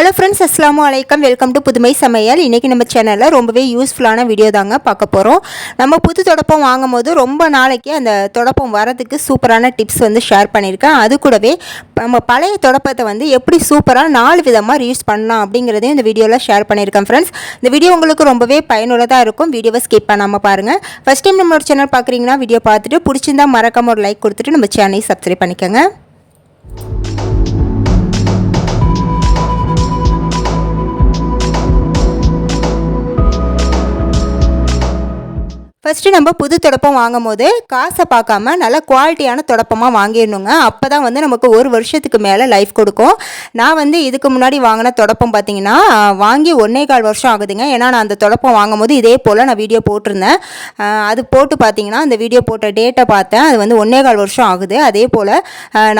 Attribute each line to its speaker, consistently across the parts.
Speaker 1: Hello friends அஸ்லாம் வலைக்கம் welcome to புதுமை சமையல் இன்றைக்கி நம்ம சேனலில் ரொம்பவே யூஸ்ஃபுல்லான வீடியோ தாங்க பார்க்க போகிறோம் நம்ம புது தொடப்பம் வாங்கும் போது ரொம்ப நாளைக்கு அந்த தொடப்பம் வரதுக்கு சூப்பரான டிப்ஸ் வந்து ஷேர் பண்ணியிருக்கேன். அது கூடவே நம்ம பழைய தொடப்பத்தை வந்து எப்படி சூப்பராக நாலு விதமாக யூஸ் பண்ணலாம் அப்படிங்கிறதையும் இந்த வீடியோவில் ஷேர் பண்ணியிருக்கேன் ஃப்ரெண்ட்ஸ் இந்த வீடியோ உங்களுக்கு ரொம்பவே பயனுள்ளதாக இருக்கும். வீடியோவை ஸ்கிப் பண்ணாமல் பாருங்கள் ஃபஸ்ட் டைம் நம்மளோட சேனல் பார்க்குறீங்கன்னா வீடியோ பார்த்துட்டு பிடிச்சிருந்தா மறக்காம ஒரு லைக் கொடுத்துட்டு நம்ம சேனலை சப்ஸ்கிரைப் பண்ணிக்கோங்க. ஃபஸ்ட்டு நம்ம புது தொடப்பம் வாங்கும் போது காசை பார்க்காம நல்ல குவாலிட்டியான தொடப்பமாக வாங்கிடணுங்க. அப்போ தான் வந்து நமக்கு ஒரு வருஷத்துக்கு மேலே லைஃப் கொடுக்கும். நான் வந்து இதுக்கு முன்னாடி வாங்கின தொடப்பம் பார்த்தீங்கன்னா வாங்கி ஒன்றே கால் வருஷம் ஆகுதுங்க. ஏன்னா நான் அந்த தொடப்பம் வாங்கும் போது இதே போல் நான் வீடியோ போட்டிருந்தேன். அது போட்டு பார்த்தீங்கன்னா அந்த வீடியோ போட்ட டேட்டை பார்த்தேன். அது வந்து ஒன்றே கால் வருஷம் ஆகுது. அதே போல்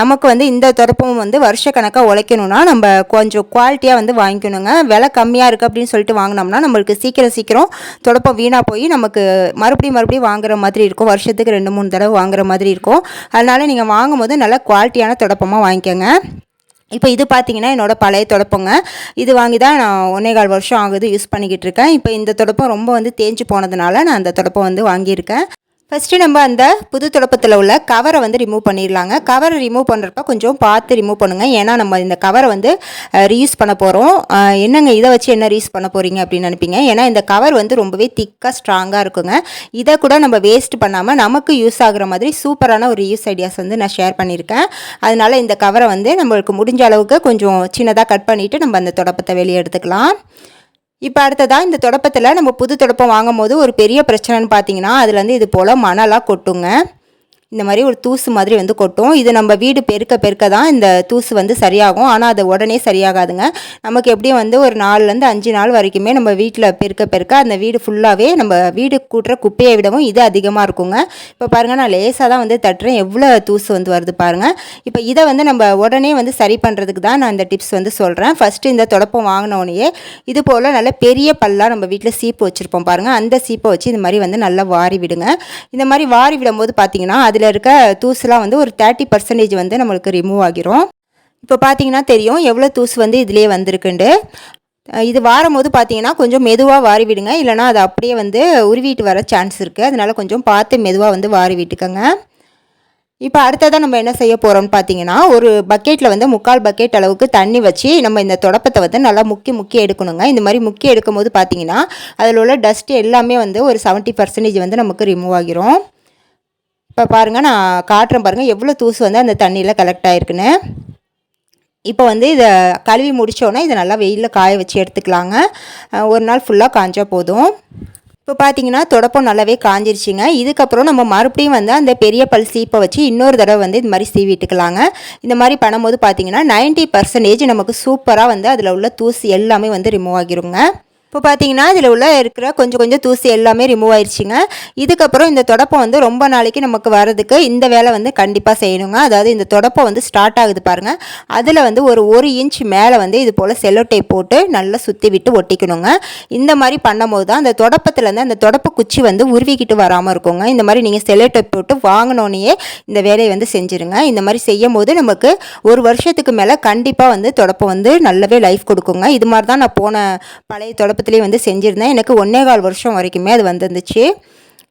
Speaker 1: நமக்கு வந்து இந்த தொடப்பம் வந்து வருஷக்கணக்காக உழைக்கணும்னா நம்ம கொஞ்சம் குவாலிட்டியாக வந்து வாங்கிக்கணுங்க. விலை கம்மியாக இருக்குது அப்படின்னு சொல்லிட்டு வாங்கினோம்னா நம்மளுக்கு சீக்கிரம் சீக்கிரம் தொடப்பம் வீணாக போய் நமக்கு மறுபடியும் மறுபடியும் வாங்குற மாதிரி இருக்கும். வருஷத்துக்கு ரெண்டு மூணு தடவை வாங்குற மாதிரி இருக்கும். அதனால் நீங்கள் வாங்கும்போது நல்ல குவாலிட்டியான தொடப்பமாக வாங்கிக்கோங்க. இப்போ இது பார்த்தீங்கன்னா என்னோடய பழைய தொடப்பங்க. இது வாங்கி தான் நான் ஒன்றே கால் வருஷம் ஆகுது யூஸ் பண்ணிக்கிட்டு இருக்கேன். இப்போ இந்த தொடப்பம் ரொம்ப வந்து தேஞ்சு போனதுனால நான் அந்த தொடப்பம் வந்து வாங்கியிருக்கேன். ஃபஸ்ட்டு நம்ம அந்த புது துடப்பத்தில் உள்ள கவரை வந்து ரிமூவ் பண்ணிடலாங்க. கவரை ரிமூவ் பண்ணுறப்ப கொஞ்சம் பார்த்து ரிமூவ் பண்ணுங்கள் ஏன்னா நம்ம இந்த கவரை வந்து ரீயூஸ் பண்ண போகிறோம் என்னங்க இதை வச்சு என்ன ரீயூஸ் பண்ண போகிறீங்க அப்படின்னு நினைப்பீங்க. ஏன்னா இந்த கவர் வந்து ரொம்பவே திக்காக ஸ்ட்ராங்காக இருக்குங்க. இதை கூட நம்ம வேஸ்ட் பண்ணாமல் நமக்கு யூஸ் ஆகுற மாதிரி சூப்பரான ஒரு யூஸ் ஐடியாஸ் வந்து நான் ஷேர் பண்ணியிருக்கேன். அதனால் இந்த கவரை வந்து நம்மளுக்கு முடிஞ்ச அளவுக்கு கொஞ்சம் சின்னதாக கட் பண்ணிவிட்டு நம்ம அந்த துடப்பத்தை வெளியே எடுத்துக்கலாம். இப்போ அடுத்ததாக இந்த தொடப்பத்தில் நம்ம புது தொடப்பம் வாங்கும் போது ஒரு பெரிய பிரச்சனைன்னு பார்த்தீங்கன்னா அதுலேருந்து இது போல் மணலாக கொட்டுங்க. இந்த மாதிரி ஒரு தூசு மாதிரி வந்து கொட்டும் இது நம்ம வீடு பெருக்க பெருக்க தான் இந்த தூசு வந்து சரியாகும். ஆனால் அது உடனே சரியாகாதுங்க. நமக்கு எப்படியும் வந்து ஒரு நாலுலேருந்து அஞ்சு நாள் வரைக்குமே நம்ம வீட்டில் பெருக்க பெருக்க அந்த வீடு ஃபுல்லாகவே நம்ம வீடு கூட்டுற குப்பையை விடவும் இது அதிகமாக இருக்குங்க. இப்போ பாருங்கள் நான் லேசாக தான் வந்து தட்டுறேன். எவ்வளோ தூசு வந்து வருது பாருங்கள் இப்போ இதை வந்து நம்ம உடனே வந்து சரி பண்ணுறதுக்கு தான் நான் இந்த டிப்ஸ் வந்து சொல்கிறேன் ஃபஸ்ட்டு இந்த தொடப்பம் வாங்கினோடனே இது போல் நல்ல பெரிய பல்லாக நம்ம வீட்டில் சீப்பு வச்சுருப்போம் பாருங்கள் அந்த சீப்பை வச்சு இந்த மாதிரி வந்து நல்லா வாரி விடுங்க. இந்த மாதிரி வாரி விடும்போது பார்த்தீங்கன்னா அதில் இருக்க தூசுலாம் வந்து ஒரு தேர்ட்டி பர்சன்டேஜ் வந்து நம்மளுக்கு ரிமூவ் ஆகிரும். இப்போ பார்த்தீங்கன்னா தெரியும் எவ்வளோ தூசு வந்து இதிலே வந்திருக்குண்டு. இது வாரும் போது பார்த்தீங்கன்னா கொஞ்சம் மெதுவாக வாரி விடுங்க. இல்லைனா அது அப்படியே வந்து உருவிட்டு வர சான்ஸ் இருக்குது அதனால் கொஞ்சம் பார்த்து மெதுவாக வந்து வாரி விட்டுக்கோங்க. இப்போ அடுத்ததாக நம்ம என்ன செய்ய போகிறோம்னு பார்த்தீங்கன்னா ஒரு பக்கெட்டில் வந்து முக்கால் பக்கெட் அளவுக்கு தண்ணி வச்சு நம்ம இந்த தொடப்பத்தை வந்து நல்லா முக்கி முக்கி எடுக்கணுங்க. இந்த மாதிரி முக்கி எடுக்கும் போது பார்த்தீங்கன்னா அதில் உள்ள டஸ்ட் எல்லாமே வந்து ஒரு செவன்ட்டி பர்சன்டேஜ் வந்து நமக்கு ரிமூவ் ஆகிரும். இப்போ பாருங்கள் நான் காட்டுறேன் பாருங்கள் எவ்வளோ தூசு வந்து அந்த தண்ணியில் கலெக்ட் ஆகிருக்குன்னு இப்போ வந்து இதை கழுவி முடித்தோன்னே இதை நல்லா வெயிலில் காய வச்சு எடுத்துக்கலாங்க. ஒரு நாள் ஃபுல்லாக காஞ்சா போதும். இப்போ பார்த்தீங்கன்னா தொடப்பம் நல்லாவே காஞ்சிருச்சுங்க. இதுக்கப்புறம் நம்ம மறுபடியும் வந்து அந்த பெரிய பல் சீப்பை வச்சு இன்னொரு தடவை வந்து இது மாதிரி சீவிட்டுக்கலாங்க இந்த மாதிரி பண்ணும்போது பார்த்தீங்கன்னா நைன்ட்டி பர்சன்டேஜ் நமக்கு சூப்பராக வந்து அதில் உள்ள தூசி எல்லாமே வந்து ரிமூவ் ஆகிருங்க. இப்போ பார்த்தீங்கன்னா இதில் உள்ள இருக்கிற கொஞ்சம் கொஞ்சம் தூசி எல்லாமே ரிமூவ் ஆயிடுச்சுங்க இதுக்கப்புறம் இந்த தொடப்பம் வந்து ரொம்ப நாளைக்கு நமக்கு வரதுக்கு இந்த வேலை வந்து கண்டிப்பாக செய்யணுங்க. அதாவது இந்த தொடப்பம் வந்து ஸ்டார்ட் ஆகுது பாருங்கள் அதில் வந்து ஒரு ஒரு இன்ச் மேலே வந்து இது போல் செல்லோ டேப் போட்டு நல்லா சுற்றி விட்டு ஒட்டிக்கணுங்க. இந்த மாதிரி பண்ணும்போது தான் அந்த தொடப்பத்துலேருந்து அந்த தொடப்பு குச்சி வந்து உருவிக்கிட்டு வராமல் இருக்குங்க. இந்த மாதிரி நீங்கள் செல்லோ டேப் போட்டு வாங்கினோன்னே இந்த வேலையை வந்து செஞ்சுருங்க. இந்த மாதிரி செய்யும் போது நமக்கு ஒரு வருஷத்துக்கு மேலே கண்டிப்பாக வந்து தொடப்பம் வந்து நல்லாவே லைஃப் கொடுக்குங்க. இது மாதிரி தான் நான் போன பழைய தொடப்பத்துலேயே வந்து செஞ்சுருந்தேன். எனக்கு ஒன்றே கால் வருஷம் வரைக்குமே அது வந்துருந்துச்சு.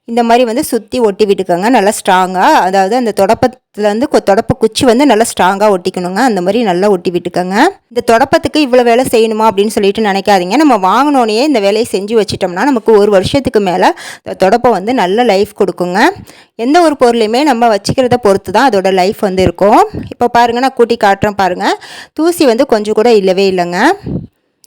Speaker 1: இந்த மாதிரி வந்து சுற்றி ஒட்டி விட்டுக்கோங்க நல்லா ஸ்ட்ராங்காக அதாவது அந்த தொடப்பத்தில் வந்து கொ- தொடப்ப குச்சி வந்து நல்லா ஸ்ட்ராங்காக ஒட்டிக்கணுங்க. அந்த மாதிரி நல்லா ஒட்டி விட்டுக்கோங்க. இந்த தொடப்பத்துக்கு இவ்வளோ வேலை செய்யணுமா அப்படின்னு சொல்லிட்டு நினைக்காதீங்க. நம்ம வாங்கினோன்னே இந்த வேலையை செஞ்சு வச்சிட்டோம்னா நமக்கு ஒரு வருஷத்துக்கு மேலே இந்த தொடப்பம் வந்து நல்ல லைஃப் கொடுக்குங்க. எந்த ஒரு பொருளையுமே நம்ம வச்சுக்கிறத பொறுத்து தான் அதோட லைஃப் வந்து இருக்கும். இப்போ பாருங்கள் நான் கூட்டி காட்டுறேன் பாருங்கள் தூசி வந்து கொஞ்சம் கூட இல்லவே இல்லைங்க.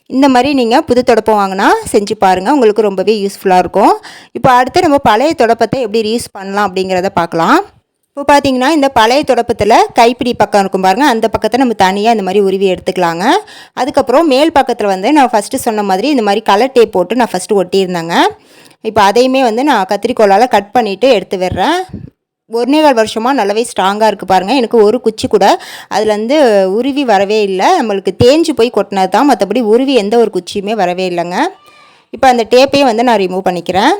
Speaker 1: இந்த மாதிரி நீங்கள் புது தொடப்பம் வாங்கினா செஞ்சு பாருங்கள் உங்களுக்கு ரொம்பவே யூஸ்ஃபுல்லாக இருக்கும். இப்போ அடுத்து நம்ம பழைய தொடப்பத்தை எப்படி ரீயூஸ் பண்ணலாம் அப்படிங்கிறத பார்க்கலாம். இப்போ பார்த்தீங்கன்னா இந்த பழைய தொடப்பத்தில் கைப்பிடி பக்கம் இருக்கும் பாருங்கள் அந்த பக்கத்தை நம்ம தனியாக இந்த மாதிரி உருவி எடுத்துக்கலாங்க. அதுக்கப்புறம் மேல் பக்கத்தில் வந்து நான் ஃபஸ்ட்டு சொன்ன மாதிரி இந்த மாதிரி கலர் டேப் போட்டு நான் ஃபஸ்ட்டு ஒட்டியிருந்தேங்க. இப்போ அதையுமே வந்து நான் கத்திரிக்கோலால் கட் பண்ணிவிட்டு எடுத்து விடுறேன். ஒன்றே கால் வருஷமாக நல்லாவே ஸ்ட்ராங்காக இருக்குது பாருங்கள் எனக்கு ஒரு குச்சி கூட அதுலேருந்து உருவி வரவே இல்லை. நம்மளுக்கு தேஞ்சு போய் கொட்டினது தான் மற்றபடி உருவி எந்த ஒரு குச்சியுமே வரவே இல்லைங்க. இப்போ அந்த டேப்பையும் வந்து நான் ரிமூவ் பண்ணிக்கிறேன்.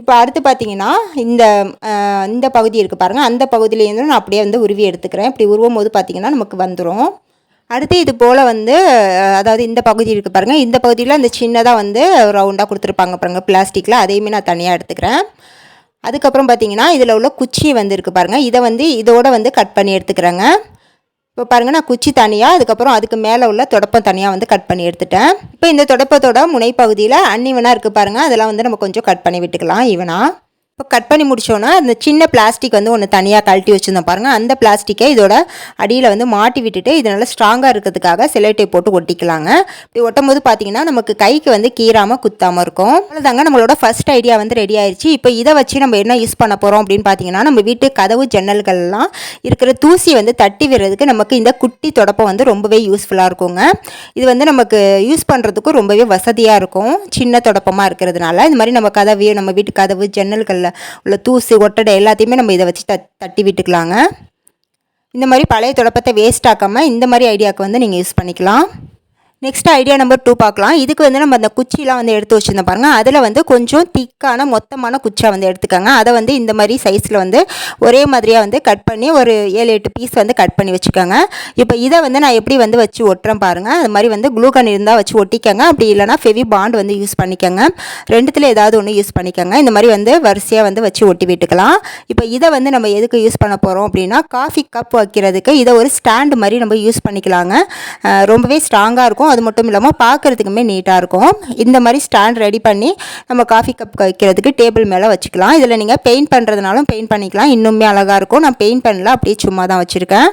Speaker 1: இப்போ அடுத்து பார்த்தீங்கன்னா இந்த இந்த பகுதி இருக்குது பாருங்கள் அந்த பகுதியிலேருந்து நான் அப்படியே வந்து உருவி எடுத்துக்கிறேன். இப்படி உருவும் போது பார்த்திங்கன்னா நமக்கு வந்துடும் அடுத்து இது போல் வந்து அதாவது இந்த பகுதி இருக்குது பாருங்கள் இந்த பகுதியில் இந்த சின்னதாக வந்து ரவுண்டாக கொடுத்துருப்பாங்க பாருங்கள் பிளாஸ்டிக்கில் அதையுமே நான் தனியாக எடுத்துக்கிறேன். அதுக்கப்புறம் பார்த்தீங்கன்னா இதில் உள்ள குச்சி வந்து இருக்குது பாருங்கள் இதை வந்து இதோட வந்து கட் பண்ணி எடுத்துக்கிறேங்க. இப்போ பாருங்கள் நான் குச்சி தனியாக அதுக்கப்புறம் அதுக்கு மேலே உள்ள தொடப்பம் தனியாக வந்து கட் பண்ணி எடுத்துட்டேன். இப்போ இந்த தொடப்பத்தோட முனைப்பகுதியில் அன்னிவனாக இருக்குது பாருங்கள் அதெல்லாம் வந்து நம்ம கொஞ்சம் கட் பண்ணி விட்டுக்கலாம் ஈவனாக இப்போ கட் பண்ணி முடித்தோன்னா அந்த சின்ன பிளாஸ்டிக் வந்து ஒன்று தனியாக கழட்டி வச்சுருந்தோம் பாருங்கள் அந்த பிளாஸ்டிக்கை இதோட அடியில் வந்து மாட்டி விட்டுட்டு இது நல்லா ஸ்ட்ராங்காக இருக்கிறதுக்காக செலோட்டை போட்டு ஒட்டிக்கலாங்க. இப்படி ஒட்டும் போது பார்த்தீங்கன்னா நமக்கு கைக்கு வந்து கீறாமல் குத்தாமல் இருக்கும். அவ்வளோதாங்க நம்மளோட ஃபஸ்ட் ஐடியா வந்து ரெடி ஆயிடுச்சு இப்போ இதை வச்சு நம்ம என்ன யூஸ் பண்ண போகிறோம் அப்படின்னு பார்த்தீங்கன்னா நம்ம வீட்டு கதவு ஜன்னல்கள்லாம் இருக்கிற தூசி வந்து தட்டி விடுறதுக்கு நமக்கு இந்த குட்டி தொடப்பம் வந்து ரொம்பவே யூஸ்ஃபுல்லாக இருக்குங்க. இது வந்து நமக்கு யூஸ் பண்ணுறதுக்கும் ரொம்பவே வசதியாக இருக்கும். சின்ன தொடப்பமாக இருக்கிறதுனால. இந்த மாதிரி நம்ம கதவு நம்ம வீட்டு கதவு ஜன்னல்கள் உள்ள தூசு ஒட்டடை எல்லாத்தையுமே நம்ம இதை வச்சு த தட்டி விட்டுக்கலாங்க. இந்த மாதிரி பழைய தொடப்பத்தை வேஸ்ட் ஆக்காமல் இந்த மாதிரி ஐடியாவுக்கு வந்து நீங்கள் யூஸ் பண்ணிக்கலாம். நெக்ஸ்ட் ஐடியா நம்பர் டூ பார்க்கலாம். இதுக்கு வந்து நம்ம அந்த குச்சிலாம் வந்து எடுத்து வச்சுருந்தோம் பாருங்க. அதில் வந்து கொஞ்சம் திக்கான மொத்தமான குச்சியாக வந்து எடுத்துக்கோங்க. அதை வந்து இந்த மாதிரி சைஸில் வந்து ஒரே மாதிரியாக வந்து கட் பண்ணி ஒரு ஏழு எட்டு பீஸ் வந்து கட் பண்ணி வச்சுக்கோங்க. இப்போ இதை வந்து நான் எப்படி வந்து வச்சு ஒட்டுறேன் பாருங்கள் அது மாதிரி வந்து குளூகன் இருந்தால் வச்சு ஒட்டிக்கோங்க. அப்படி இல்லைனா ஃபெவி பாண்ட் வந்து யூஸ் பண்ணிக்கோங்க. ரெண்டுத்தில் ஏதாவது ஒன்று யூஸ் பண்ணிக்கோங்க. இந்த மாதிரி வந்து வரிசையாக வந்து வச்சு ஒட்டி விட்டுக்கலாம். இப்போ இதை வந்து நம்ம எதுக்கு யூஸ் பண்ண போகிறோம் அப்படின்னா காஃபி கப் வைக்கிறதுக்கு இதை ஒரு ஸ்டாண்டு மாதிரி நம்ம யூஸ் பண்ணிக்கலாங்க. ரொம்பவே ஸ்ட்ராங்காக இருக்கும். அது மட்டும் இல்லாமல் பார்க்குறதுக்குமே நீட்டாக இருக்கும். இந்த மாதிரி ஸ்டாண்ட் ரெடி பண்ணி நம்ம காஃபி கப் வைக்கிறதுக்கு டேபிள் மேலே வச்சுக்கலாம். இதில் நீங்கள் பெயிண்ட் பண்ணுறதுனாலும் பெயிண்ட் பண்ணிக்கலாம். இன்னுமே அழகாக இருக்கும். நான் பெயிண்ட் பண்ணல அப்படியே சும்மா தான் வச்சுருக்கேன்.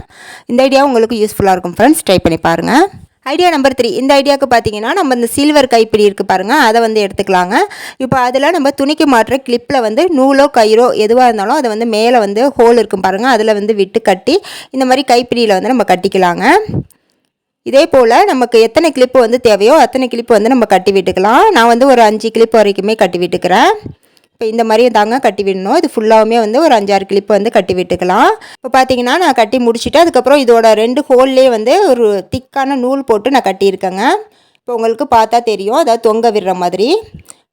Speaker 1: இந்த ஐடியா உங்களுக்கு யூஸ்ஃபுல்லாக இருக்கும் ஃப்ரெண்ட்ஸ் ட்ரை பண்ணி பாருங்கள் ஐடியா நம்பர் த்ரீ இந்த ஐடியாவுக்கு பார்த்தீங்கன்னா நம்ம இந்த சில்வர் கைப்பிடி இருக்குது பாருங்கள் அதை வந்து எடுத்துக்கலாங்க. இப்போ அதில் நம்ம துணிக்கு மாட்டுற கிளிப்பில் வந்து நூலோ கயிறோ எதுவாக இருந்தாலும் அதை வந்து மேலே வந்து ஹோல் இருக்கும் பாருங்கள் அதில் வந்து விட்டு கட்டி இந்த மாதிரி கைப்பிடியில் வந்து நம்ம கட்டிக்கலாங்க. இதே போல் நமக்கு எத்தனை கிளிப்பு வந்து தேவையோ அத்தனை கிளிப்பு வந்து நம்ம கட்டி விட்டுக்கலாம். நான் வந்து ஒரு அஞ்சு கிளிப் வரைக்குமே கட்டி விட்டுக்கிறேன். இப்போ இந்த மாதிரி தாங்க கட்டி விடணும். இது ஃபுல்லாகவுமே வந்து ஒரு அஞ்சாறு கிளிப்பு வந்து கட்டி விட்டுக்கலாம். இப்போ பார்த்தீங்கன்னா நான் கட்டி முடிச்சுட்டு அதுக்கப்புறம் இதோட ரெண்டு ஹோல்லே வந்து ஒரு திக்கான நூல் போட்டு நான் கட்டியிருக்கேங்க. இப்போ உங்களுக்கு பார்த்தா தெரியும். அதாவது தொங்க விடுற மாதிரி.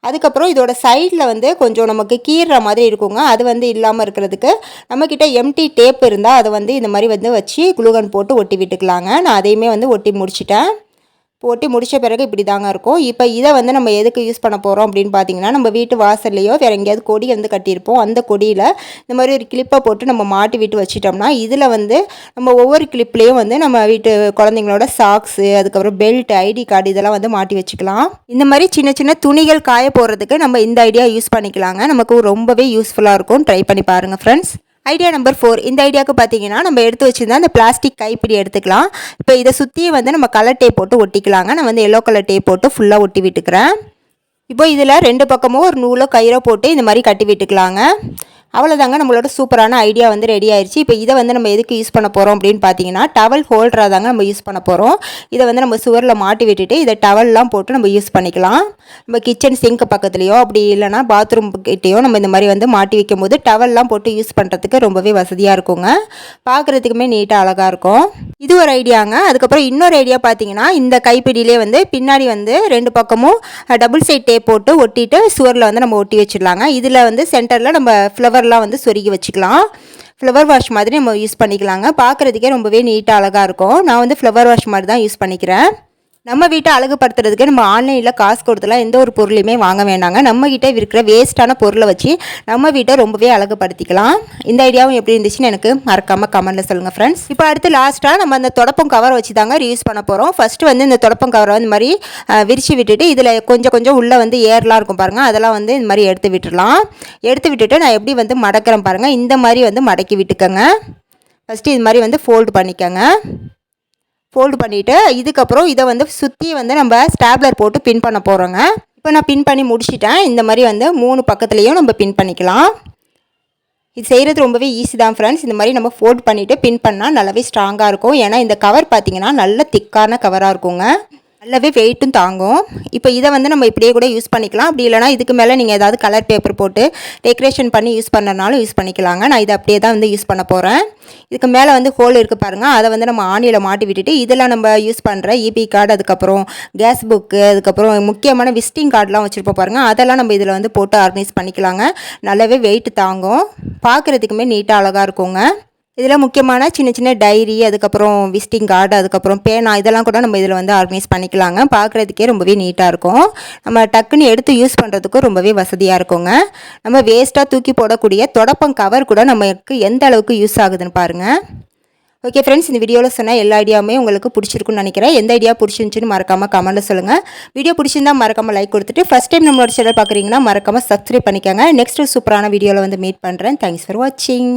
Speaker 1: அதுக்கப்புறம் இதோட சைடில் வந்து கொஞ்சம் நமக்கு கீறுற மாதிரி இருக்குங்க. அது வந்து இல்லாமல் இருக்கிறதுக்கு நம்மக்கிட்ட எம்டி டேப் இருந்தால் அதை வந்து இந்த மாதிரி வந்து வச்சு குளுகன் போட்டு ஒட்டி விட்டுக்கலாங்க. நான் அதையுமே வந்து ஒட்டி முடிச்சிட்டேன். போட்டு முடித்த பிறகு இப்படி தாங்க இருக்கும். இப்போ இதை வந்து நம்ம எதுக்கு யூஸ் பண்ண போகிறோம் அப்படின்னு பார்த்தீங்கன்னா நம்ம வீட்டு வாசல்லையோ வேறு எங்கேயாவது கொடி வந்து கட்டியிருப்போம். அந்த கொடியில் இந்த மாதிரி ஒரு கிளிப்பை போட்டு நம்ம மாட்டி விட்டு வச்சிட்டோம்னா இதில் வந்து நம்ம ஒவ்வொரு கிளிப்லேயும் வந்து நம்ம வீட்டு குழந்தைங்களோட சாக்ஸு அதுக்கப்புறம் பெல்ட் ஐடி கார்டு இதெல்லாம் வந்து மாட்டி வச்சுக்கலாம். இந்த மாதிரி சின்ன சின்ன துணிகள் காய போடுறதுக்கு நம்ம இந்த ஐடியா யூஸ் பண்ணிக்கலாங்க. நமக்கு ரொம்பவே யூஸ்ஃபுல்லாக இருக்கும். ட்ரை பண்ணி பாருங்கள் ஃப்ரெண்ட்ஸ் ஐடியா நம்பர் ஃபோர் இந்த ஐடியாவுக்கு பார்த்தீங்கன்னா நம்ம எடுத்து வச்சுருந்தா அந்த பிளாஸ்டிக் கைப்பிடி எடுத்துக்கலாம். இப்போ இதை சுற்றியே வந்து நம்ம கலர் டேப் போட்டு ஒட்டிக்கலாங்க. நான் வந்து எல்லோ கலர் டேப் போட்டு ஃபுல்லாக ஒட்டி விட்டுக்கிறேன். இப்போ இதில் ரெண்டு பக்கமும் ஒரு நூலோ கயிறோ போட்டு இந்த மாதிரி கட்டி விட்டுக்கலாங்க. அவ்வளோதாங்க நம்மளோட சூப்பரான ஐடியா வந்து ரெடி ஆயிடுச்சு இப்போ இதை வந்து நம்ம எதுக்கு யூஸ் பண்ண போகிறோம் அப்படின்னு பார்த்தீங்கன்னா டவல் ஹோல்டராக தாங்க நம்ம யூஸ் பண்ண போகிறோம் இதை வந்து நம்ம சுவரில் மாட்டி விட்டுட்டு இதை டவல்லாம் போட்டு நம்ம யூஸ் பண்ணிக்கலாம். நம்ம கிச்சன் சிங்க் பக்கத்துலேயோ அப்படி இல்லைனா பாத்ரூம் கிட்டேயோ நம்ம இந்த மாதிரி வந்து மாட்டி வைக்கும் போது டவல்லாம் போட்டு யூஸ் பண்ணுறதுக்கு ரொம்பவே வசதியாக இருக்குங்க. பார்க்குறதுக்குமே நீட்டாக அழகாக இருக்கும். இது ஒரு ஐடியாங்க அதுக்கப்புறம் இன்னொரு ஐடியா பார்த்தீங்கன்னா இந்த கைப்பிடியிலே வந்து பின்னாடி வந்து ரெண்டு பக்கமும் டபுள் சைட் டேப் போட்டு ஒட்டிட்டு சுவரில் வந்து நம்ம ஒட்டி வச்சிடலாங்க. இதில் வந்து சென்டரில் நம்ம ஃப்ளவர் ஃப்ளவர்லாம் வந்து சொருகி வச்சுக்கலாம். ஃப்ளவர் வாஷ் மாதிரி நம்ம யூஸ் பண்ணிக்கலாங்க. பார்க்குறதுக்கே ரொம்பவே நீட்டாக அழகாக இருக்கும். நான் வந்து ஃப்ளவர் வாஷ் மாதிரி தான் யூஸ் பண்ணிக்கிறேன். நம்ம வீட்டை அழகுபடுத்துறதுக்கு நம்ம ஆன்லைனில் காசு கொடுத்துலாம் எந்த ஒரு பொருளையுமே வாங்க வேண்டாங்க. நம்ம கிட்ட இருக்கிற வேஸ்ட்டான பொருளை வச்சு நம்ம வீட்டை ரொம்பவே அழகுபடுத்திக்கலாம். இந்த ஐடியாவும் எப்படி இருந்துச்சுன்னு எனக்கு மறக்காமல் கமெண்ட்டில் சொல்லுங்கள் ஃப்ரெண்ட்ஸ் இப்போ அடுத்து லாஸ்ட்டாக நம்ம அந்த தொடப்பம் கவர் வச்சு தாங்க யூஸ் பண்ண போகிறோம் ஃபஸ்ட்டு வந்து இந்த தொடப்பம் கவரை இந்த மாதிரி விரித்து விரிச்சு விட்டுட்டு இதில் கொஞ்சம் கொஞ்சம் உள்ளே வந்து ஏர்லாம் இருக்கும் பாருங்கள் அதெல்லாம் வந்து இந்த மாதிரி எடுத்து விட்டுடலாம் எடுத்து விட்டுட்டு நான் எப்படி வந்து மடக்கிறேன் பாருங்கள் இந்த மாதிரி வந்து மடக்கி விட்டுக்கோங்க. ஃபஸ்ட்டு இது மாதிரி வந்து ஃபோல்டு பண்ணிக்கோங்க. ஃபோல்டு பண்ணிவிட்டு இதுக்கப்புறம் இதை வந்து சுற்றி வந்து நம்ம ஸ்டாப்லர் போட்டு பின் பண்ண போகிறோங்க இப்போ நான் பின் பண்ணி முடிச்சிட்டேன். இந்த மாதிரி வந்து மூணு பக்கத்துலேயும் நம்ம பின் பண்ணிக்கலாம். இது செய்கிறது ரொம்பவே ஈஸி தான் ஃப்ரெண்ட்ஸ் இந்த மாதிரி நம்ம ஃபோல்ட் பண்ணிவிட்டு பின் பண்ணால் நல்லாவே ஸ்ட்ராங்காக இருக்கும். ஏன்னா இந்த கவர் பார்த்தீங்கன்னா நல்ல திக்கான கவராக இருக்குங்க. நல்லாவே வெயிட்டும் தாங்கும். இப்போ இதை வந்து நம்ம இப்படியே கூட யூஸ் பண்ணிக்கலாம். அப்படி இல்லைனா இதுக்கு மேலே நீங்கள் ஏதாவது கலர் பேப்பர் போட்டு டெக்கரேஷன் பண்ணி யூஸ் பண்ணனாலும் யூஸ் பண்ணிக்கலாங்க. நான் இதை அப்படியே தான் வந்து யூஸ் பண்ண போகிறேன் இதுக்கு மேலே வந்து ஹோல் இருக்குது பாருங்கள் அதை வந்து நம்ம ஆணியில் மாட்டி விட்டுட்டு இதெல்லாம் நம்ம யூஸ் பண்ணுற இபி கார்டு அதுக்கப்புறம் கேஸ் புக்கு அதுக்கப்புறம் முக்கியமான விசிட்டிங் கார்டெலாம் வச்சுருப்போம் பாருங்கள் அதெல்லாம் நம்ம இதில் வந்து போட்டு ஆர்கனைஸ் பண்ணிக்கலாங்க. நல்லாவே வெயிட் தாங்கும். பார்க்குறதுக்குமே நீட்டாக அழகாக இருக்குங்க. இதில் முக்கியமான சின்ன சின்ன டைரி அதுக்கப்புறம் விசிட்டிங் கார்டு அதுக்கப்புறம் பேனா இதெல்லாம் கூட நம்ம இதில் வந்து ஆர்கனைஸ் பண்ணிக்கலாங்க. பார்க்குறதுக்கே ரொம்பவே நீட்டாக இருக்கும். நம்ம டக்குன்னு எடுத்து யூஸ் பண்ணுறதுக்கும் ரொம்பவே வசதியாக இருக்குங்க. நம்ம வேஸ்ட்டாக தூக்கி போடக்கூடிய தொடப்பம் கவர் கூட நமக்கு எந்த அளவுக்கு யூஸ் ஆகுதுன்னு பாருங்கள் ஓகே ஃப்ரெண்ட்ஸ் இந்த வீடியோவில் சொன்ன எல்லா ஐடியாவுமே உங்களுக்கு பிடிச்சிருக்குன்னு நினைக்கிறேன். எந்த ஐடியா பிடிச்சிருந்துச்சின்னு மறக்காமல் கமெண்ட்டில் சொல்லுங்கள் வீடியோ பிடிச்சிருந்தா மறக்காமல் லைக் கொடுத்துட்டு ஃபஸ்ட் டைம் நம்மளோட சேனல் பார்க்குறீங்கன்னா மறக்காமல் சப்ஸ்கிரைப் பண்ணிக்கோங்க. நெக்ஸ்ட் சூப்பரான வீடியோவில் வந்து மீட் பண்ணுறேன் தேங்க்ஸ் ஃபார் வாட்சிங்